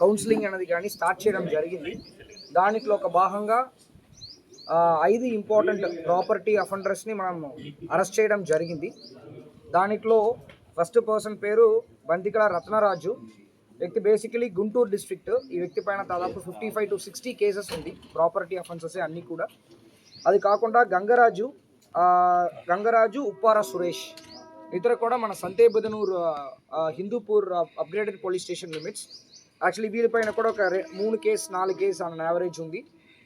Counselling అనేది కానీ start చేయడం జరిగింది. దాంట్లో ఒక భాగంగా ఐదు ఇంపార్టెంట్ ప్రాపర్టీ అఫెండర్స్ని మనం అరెస్ట్ చేయడం జరిగింది. దాంట్లో ఫస్ట్ పర్సన్ పేరు బంతికల రత్నరాజు. వ్యక్తి బేసికలీ గుంటూరు డిస్ట్రిక్ట్. ఈ వ్యక్తి పైన దాదాపు fifty five to sixty cases ఉంది ప్రాపర్టీ అఫెన్సెస్ అన్నీ కూడా. అది కాకుండా గంగరాజు గంగరాజు ఉప్పార సురేష్. ఇతర కూడా మన Santebidanur Hindupur upgraded police station limits actually వీళ్ళపైన కూడా ఒక మూడు కేసు నాలుగు కేసు అన్న యావరేజ్ ఉంది.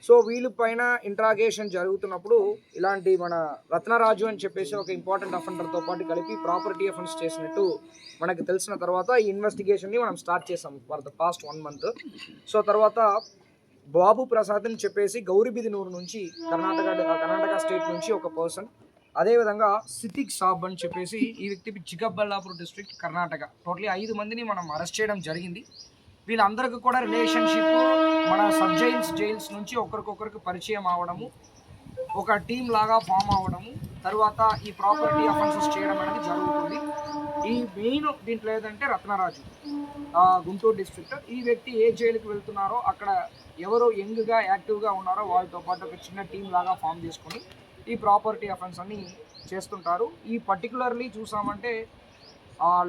సో వీళ్ళపైన ఇంట్రాగేషన్ జరుగుతున్నప్పుడు ఇలాంటి మన రత్నరాజు అని చెప్పేసి ఒక ఇంపార్టెంట్ అఫెండర్తో పాటు కలిపి ప్రాపర్టీ అఫెన్స్ చేసినట్టు మనకు తెలిసిన తర్వాత ఈ ఇన్వెస్టిగేషన్ని మనం స్టార్ట్ చేసాం for the past one month so తర్వాత బాబు ప్రసాద్ అని చెప్పేసి గౌరిబిదినూరు నుంచి కర్ణాటక కర్ణాటక స్టేట్ నుంచి ఒక పర్సన్ అదేవిధంగా సితిక్ సాబ్ అని చెప్పేసి ఈ వ్యక్తి చిక్కబల్లాపూర్ డిస్ట్రిక్ట్ కర్ణాటక. టోటలీ ఐదు మందిని మనం అరెస్ట్ చేయడం జరిగింది. వీళ్ళందరికీ కూడా రిలేషన్షిప్ మన సబ్ జైల్స్ జైల్స్ నుంచి ఒకరికొకరికి పరిచయం అవడము ఒక టీం లాగా ఫామ్ అవ్వడము తర్వాత ఈ ప్రాపర్టీ అఫెన్సెస్ చేయడం అనేది జరుగుతుంది. ఈ మెయిన్ దీంట్లో ఏదంటే రత్నరాజు. గుంటూరు డిస్ట్రిక్ట్ ఈ వ్యక్తి ఏ జైలుకి వెళ్తున్నారో అక్కడ ఎవరు యంగ్గా యాక్టివ్గా ఉన్నారో వాళ్ళతో పాటు ఒక చిన్న టీం లాగా ఫామ్ చేసుకొని ఈ ప్రాపర్టీ అఫెన్స్ అన్ని చేస్తుంటారు. ఈ పర్టికులర్లీ చూసామంటే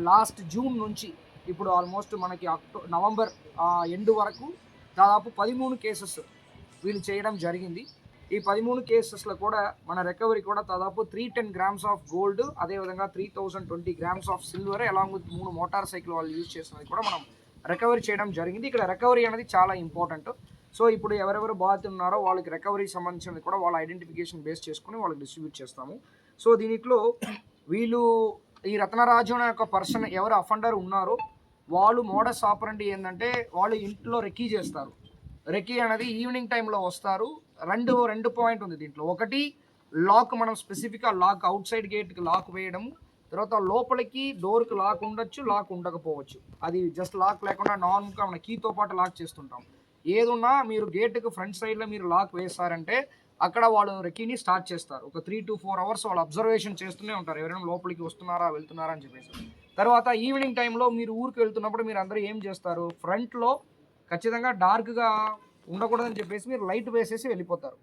లాస్ట్ జూన్ నుంచి ఇప్పుడు ఆల్మోస్ట్ మనకి అక్టో నవంబర్ ఎండ్ వరకు దాదాపు పదిమూడు కేసెస్ వీళ్ళు చేయడం జరిగింది. ఈ పదిమూడు కేసెస్లో కూడా మన రికవరీ కూడా దాదాపు three ten grams of gold అదేవిధంగా three thousand twenty grams of silver along with మూడు మోటార్ సైకిల్ వాళ్ళు యూజ్ చేసినది కూడా మనం రికవరీ చేయడం జరిగింది. ఇక్కడ రికవరీ అనేది చాలా ఇంపార్టెంట్ సో ఇప్పుడు ఎవరెవరు బాధితులు ఉన్నారో వాళ్ళకి రికవరీ సంబంధించినది కూడా వాళ్ళ ఐడెంటిఫికేషన్ బేస్ చేసుకుని వాళ్ళకి డిస్ట్రిబ్యూట్ చేస్తాము. సో దీనిట్లో వీళ్ళు ఈ రత్నరాజు అనే ఒక పర్సన్ ఎవరు అఫండర్ ఉన్నారో వాళ్ళు మోడస్ ఆపరండి ఏంటంటే వాళ్ళు ఇంట్లో రెక్కీ చేస్తారు. రెక్కీ అనేది ఈవినింగ్ టైంలో వస్తారు. రెండు రెండు పాయింట్ ఉంది దీంట్లో. ఒకటి లాక్ మనం స్పెసిఫిక్గా లాక్ అవుట్ సైడ్ గేట్కి లాక్ వేయడం తర్వాత లోపలికి డోర్కి లాక్ ఉండొచ్చు లాక్ ఉండకపోవచ్చు. అది జస్ట్ లాక్ లేకుండా నార్మల్గా మన కీతో పాటు లాక్ చేస్తుంటాం. ఏదున్నా మీరు గేట్కి ఫ్రంట్ సైడ్లో మీరు లాక్ వేస్తారంటే అక్కడ వాళ్ళు రెక్కీని స్టార్ట్ చేస్తారు. ఒక త్రీ టు ఫోర్ అవర్స్ వాళ్ళు అబ్జర్వేషన్ చేస్తూనే ఉంటారు. ఎవరైనా లోపలికి వస్తున్నారా వెళ్తున్నారా అని చెప్పేసి. తర్వాత ఈవినింగ్ టైంలో మీరు ఊరికి వెళ్తున్నప్పుడు మీరు అందరూ ఏం చేస్తారు? ఫ్రంట్లో ఖచ్చితంగా డార్క్గా ఉండకూడదని చెప్పేసి మీరు లైట్ వేసేసి వెళ్ళిపోతారు.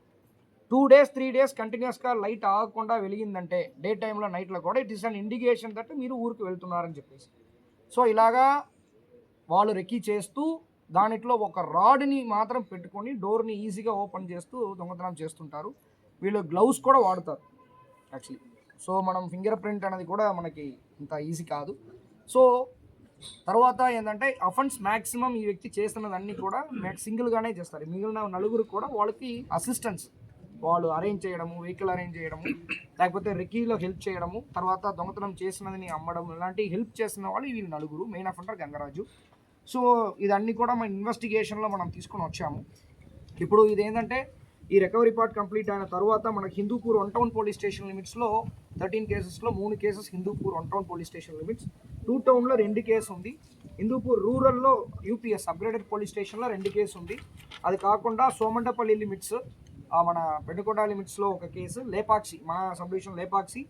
టూ డేస్ త్రీ డేస్ కంటిన్యూస్గా లైట్ ఆగకుండా వెలిగిందంటే డే టైంలో నైట్లో కూడా it is an indication that మీరు ఊరికి వెళ్తున్నారని చెప్పేసి. సో ఇలాగా వాళ్ళు రెక్కీ చేస్తూ దానిట్లో ఒక రాడ్ని మాత్రం పెట్టుకొని డోర్ని ఈజీగా ఓపెన్ చేస్తూ దొంగతనం చేస్తుంటారు. వీళ్ళు గ్లౌస్ కూడా వాడతారు యాక్చువల్లీ. సో మనం ఫింగర్ ప్రింట్ అనేది కూడా మనకి ఇంత ఈజీ కాదు. సో తర్వాత ఏంటంటే అఫెన్స్ మ్యాక్సిమం ఈ వ్యక్తి చేస్తున్నదన్నీ కూడా సింగిల్గానే చేస్తారు. మిగిలిన నలుగురు కూడా వాళ్ళకి అసిస్టెన్స్ వాళ్ళు అరేంజ్ చేయడము వెహికల్ అరేంజ్ చేయడము లేకపోతే రికీలో హెల్ప్ చేయడము తర్వాత దొంగతనం చేసినదని అమ్మడం ఇలాంటి హెల్ప్ చేస్తున్న వాళ్ళు వీళ్ళు నలుగురు మెయిన్ అఫెండర్ గంగరాజు. సో ఇదన్నీ కూడా మన ఇన్వెస్టిగేషన్లో మనం తీసుకొని వచ్చాము. ఇప్పుడు ఇదేంటంటే ఈ రికవరీ పార్ట్ కంప్లీట్ అయిన తర్వాత మనకి Hindupur one town police station లిమిట్స్లో థర్టీన్ కేసెస్లో మూడు cases Hindupur one town police station limits two టౌన్లో రెండు కేసు ఉంది. హిందూపూర్ రూరల్లో యూపీఎస్ అప్గ్రేడెడ్ పోలీస్ స్టేషన్లో రెండు కేసు ఉంది. అది కాకుండా సోమంటపల్లి లిమిట్స్ మన పెనుకొండ లిమిట్స్లో ఒక కేసు లేపాక్షి మన సబ్ డివిజన్ లేపాక్షి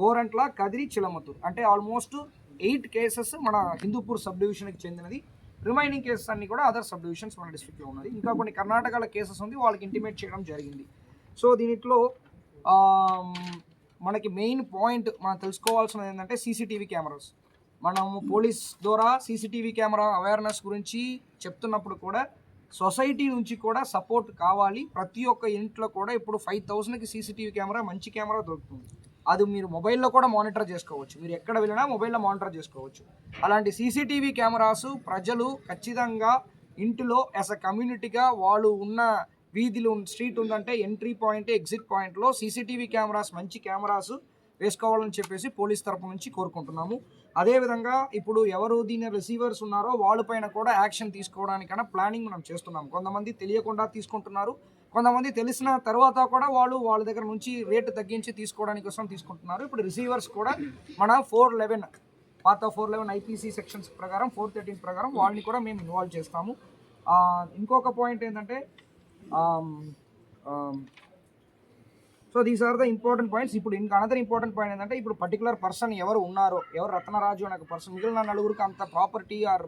గోరంట్ల కదిరి చిలమతూర్. అంటే ఆల్మోస్ట్ ఎయిట్ కేసెస్ మన హిందూపూర్ సబ్ డివిజన్కి చెందినది. రిమైనింగ్ కేసెస్ అన్ని కూడా అదర్ సబ్ డివిజన్స్ మన డిస్ట్రిక్ట్లో ఉన్నది. ఇంకా కొన్ని కర్ణాటకలో కేసెస్ ఉంది వాళ్ళకి ఇంటిమేట్ చేయడం జరిగింది. సో దీనిట్లో మనకి మెయిన్ పాయింట్ మనం తెలుసుకోవాల్సినది ఏంటంటే సీసీటీవీ కెమెరాస్. మనము పోలీస్ ద్వారా సీసీటీవీ కెమెరా అవేర్నెస్ గురించి చెప్తున్నప్పుడు కూడా సొసైటీ నుంచి కూడా సపోర్ట్ కావాలి. ప్రతి ఒక్క ఇంట్లో కూడా ఇప్పుడు ఫైవ్ థౌజండ్కి సీసీటీవీ కెమెరా మంచి కెమెరా దొరుకుతుంది. అది మీరు మొబైల్లో కూడా మానిటర్ చేసుకోవచ్చు. మీరు ఎక్కడ వెళ్ళినా మొబైల్లో మానిటర్ చేసుకోవచ్చు. అలాంటి సీసీటీవీ కెమెరాస్ ప్రజలు ఖచ్చితంగా ఇంటిలో యాజ్ అ కమ్యూనిటీగా వాళ్ళు ఉన్న వీధిలో స్ట్రీట్ ఉందంటే ఎంట్రీ పాయింట్ ఎగ్జిట్ పాయింట్లో సీసీటీవీ కెమెరాస్ మంచి కెమెరాస్ వేసుకోవాలని చెప్పేసి పోలీస్ తరపు నుంచి కోరుకుంటున్నాము. అదేవిధంగా ఇప్పుడు ఎవరు దీని రిసీవర్స్ ఉన్నారో వాళ్ళపైన కూడా యాక్షన్ తీసుకోవడానికైనా ప్లానింగ్ మనం చేస్తున్నాం కొంతమంది తెలియకుండా తీసుకుంటున్నారు. కొంతమంది తెలిసిన తర్వాత కూడా వాళ్ళు వాళ్ళ దగ్గర నుంచి రేటు తగ్గించి తీసుకోవడానికి కోసం తీసుకుంటున్నారు. ఇప్పుడు రిసీవర్స్ కూడా మన ఫోర్ లెవెన్ పాత ఫోర్ లెవెన్ ఐపీసీ సెక్షన్స్ ప్రకారం ఫోర్ థర్టీన్ ప్రకారం వాళ్ళని కూడా మేము ఇన్వాల్వ్ చేస్తాము. ఇంకొక పాయింట్ ఏంటంటే so these are the important points ఇప్పుడు ఇంకా అనదర్ ఇంపార్టెంట్ పాయింట్ ఏంటంటే ఇప్పుడు పర్టికులర్ పర్సన్ ఎవరు ఉన్నారో ఎవరు రత్నరాజు అనే పర్సన్ మిగిలిన నలుగురికి అంత ప్రాపర్టీ ఆర్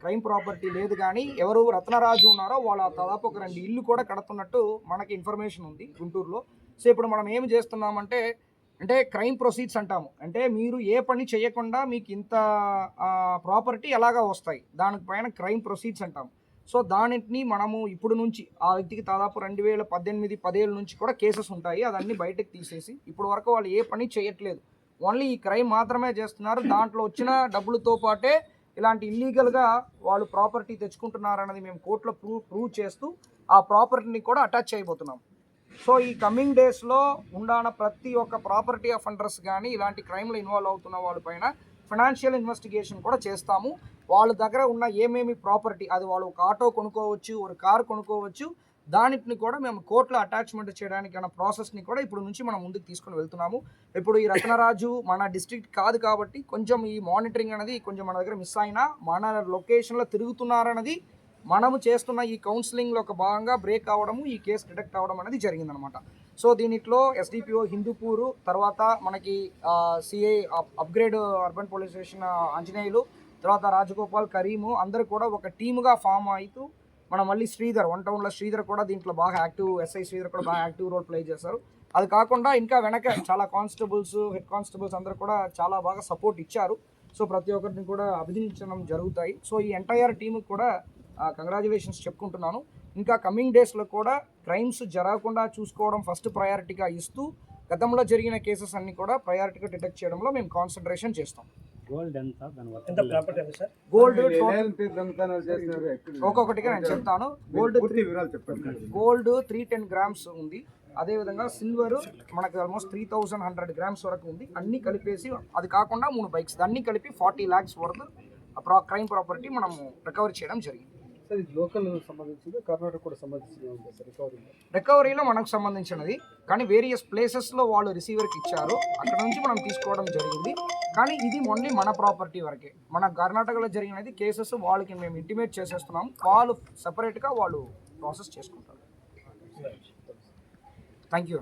క్రైమ్ ప్రాపర్టీ లేదు కానీ ఎవరు రత్నరాజు ఉన్నారో వాళ్ళ దాదాపు ఒక రెండు ఇల్లు కూడా కడుతున్నట్టు మనకి ఇన్ఫర్మేషన్ ఉంది గుంటూరులో. సో ఇప్పుడు మనం ఏం చేస్తున్నామంటే అంటే క్రైమ్ ప్రొసీడ్స్ అంటాము. అంటే మీరు ఏ పని చేయకుండా మీకు ఇంత ప్రాపర్టీ ఎలాగా వస్తాయి? దానిపైన క్రైమ్ ప్రొసీడ్స్ అంటాము. సో దానిని మనము ఇప్పుడు నుంచి ఆ వ్యక్తికి దాదాపు రెండు వేల పద్దెనిమిది పదేళ్ళ నుంచి కూడా కేసెస్ ఉంటాయి. అదన్నీ బయటకు తీసేసి ఇప్పుడు వరకు వాళ్ళు ఏ పని చేయట్లేదు. ఓన్లీ ఈ క్రైమ్ మాత్రమే చేస్తున్నారు. దాంట్లో వచ్చిన డబ్బులతో పాటే ఇలాంటి ఇల్లీగల్గా వాళ్ళు ప్రాపర్టీ తెచ్చుకుంటున్నారన్నది మేము కోర్టులో ప్రూవ్ ప్రూవ్ చేస్తూ ఆ ప్రాపర్టీని కూడా అటాచ్ అయిపోతున్నాం సో ఈ కమింగ్ డేస్లో ఉండాన ప్రతి ఒక్క ప్రాపర్టీ అఫెండర్స్ కానీ ఇలాంటి క్రైమ్లో ఇన్వాల్వ్ అవుతున్న వాళ్ళపైన ఫినాన్షియల్ ఇన్వెస్టిగేషన్ కూడా చేస్తాము. వాళ్ళ దగ్గర ఉన్న ఏమేమి ప్రాపర్టీ అది వాళ్ళు ఒక ఆటో కొనుక్కోవచ్చు ఒక కార్ కొనుక్కోవచ్చు దానిని కూడా మేము కోర్టులో అటాచ్మెంట్ చేయడానికి అన్న ప్రాసెస్ని కూడా ఇప్పుడు నుంచి మనం ముందుకు తీసుకొని వెళ్తున్నాము. ఇప్పుడు ఈ రత్నరాజు మన డిస్ట్రిక్ట్ కాదు కాబట్టి కొంచెం ఈ మానిటరింగ్ అనేది కొంచెం మన దగ్గర మిస్ అయినా మన లొకేషన్లో తిరుగుతున్నారన్నది మనము చేస్తున్న ఈ కౌన్సిలింగ్లో ఒక భాగంగా బ్రేక్ అవ్వడము ఈ కేసు డిటెక్ట్ అవ్వడం అనేది జరిగిందనమాట సో దీనిట్లో ఎస్డిపిఓ హిందూపూరు తర్వాత మనకి CI upgrade urban police station Anjaneyulu తర్వాత రాజగోపాల్ కరీము అందరూ కూడా ఒక టీముగా ఫామ్ అవుతూ మనం మళ్ళీ శ్రీధర్ వన్ టౌన్లో శ్రీధర్ కూడా దీంట్లో బాగా యాక్టివ్ ఎస్ఐ శ్రీధర్ కూడా బాగా యాక్టివ్ రోల్ ప్లే చేశారు. అది కాకుండా ఇంకా వెనక చాలా కానిస్టేబుల్స్ హెడ్ కానిస్టేబుల్స్ అందరూ కూడా చాలా బాగా సపోర్ట్ ఇచ్చారు. సో ప్రతి ఒక్కరిని కూడా అభినందించడం జరుగుతాయి. సో ఈ ఎంటైర్ టీంకి కూడా కంగ్రాచులేషన్స్ చెప్పుకుంటున్నాను. ఇంకా కమింగ్ డేస్లో కూడా క్రైమ్స్ జరగకుండా చూసుకోవడం ఫస్ట్ ప్రయారిటీగా ఇస్తూ గతంలో జరిగిన కేసెస్ అన్ని కూడా ప్రయారిటీగా డిటెక్ట్ చేయడంలో మేము కాన్సన్ట్రేషన్ చేస్తాం. గోల్డ్ ఎంత? దాని ఎంత ప్రాపర్టీ ఉంది సార్? గోల్డ్ ఒక్కొక్కటిగా నేను చెప్తాను. గోల్డ్ పూర్తి వివరాలు చెప్పండి. గోల్డ్ త్రీ టెన్ గ్రామ్స్ ఉంది. అదేవిధంగా సిల్వర్ మనకు almost three thousand hundred grams వరకు ఉంది. అన్ని కలిపేసి అది కాకుండా మూడు బైక్స్. అన్ని కలిపి ఫార్టీ ల్యాక్స్ వరకు క్రైమ్ ప్రాపర్టీ మనము రికవరీ చేయడం జరిగింది. సార్ ఇది లోకల్ సంబంధించింది కర్ణాటక కూడా సంబంధించింది సార్? రికవరీ రికవరీలో మనకు సంబంధించినది. కానీ వేరియస్ ప్లేసెస్లో వాళ్ళు రిసీవర్కి ఇచ్చారు. అక్కడ నుంచి మనం తీసుకోవడం జరిగింది. కానీ ఇది ఓన్లీ మన ప్రాపర్టీ వరకే. మన కర్ణాటకలో జరిగినది కేసెస్ వాళ్ళకి మేము ఇంటిమేట్ చేసేస్తున్నాం. వాళ్ళు సపరేట్గా వాళ్ళు ప్రాసెస్ చేసుకుంటారు. Thank you